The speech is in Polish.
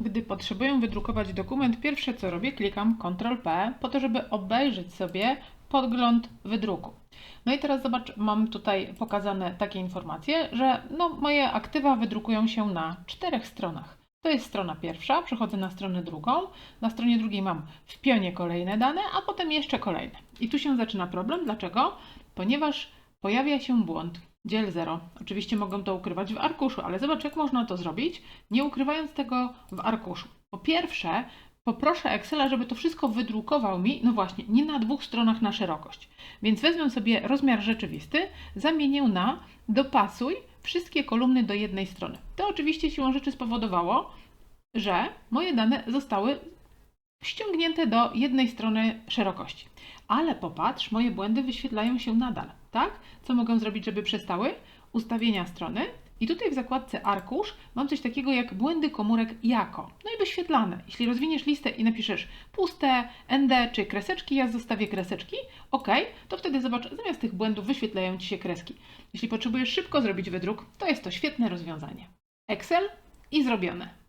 Gdy potrzebuję wydrukować dokument, pierwsze co robię, klikam Ctrl P po to, żeby obejrzeć sobie podgląd wydruku. No i teraz zobacz, mam tutaj pokazane takie informacje, że no, moje aktywa wydrukują się na czterech stronach. To jest strona pierwsza, przechodzę na stronę drugą. Na stronie drugiej mam w pionie kolejne dane, a potem jeszcze kolejne. I tu się zaczyna problem. Dlaczego? Ponieważ pojawia się błąd. Dziel 0. Oczywiście mogą to ukrywać w arkuszu, ale zobacz, jak można to zrobić, nie ukrywając tego w arkuszu. Po pierwsze, poproszę Excela, żeby to wszystko wydrukował mi, no właśnie, nie na dwóch stronach na szerokość. Więc wezmę sobie rozmiar rzeczywisty, zamienię na dopasuj wszystkie kolumny do jednej strony. To oczywiście siłą rzeczy spowodowało, że moje dane zostały ściągnięte do jednej strony szerokości. Ale popatrz, moje błędy wyświetlają się nadal, tak? Co mogę zrobić, żeby przestały? Ustawienia strony. I tutaj w zakładce arkusz mam coś takiego jak błędy komórek jako. No i wyświetlane. Jeśli rozwiniesz listę i napiszesz puste, ND czy kreseczki, ja zostawię kreseczki, ok, to wtedy zobacz, zamiast tych błędów wyświetlają Ci się kreski. Jeśli potrzebujesz szybko zrobić wydruk, to jest to świetne rozwiązanie. Excel i zrobione.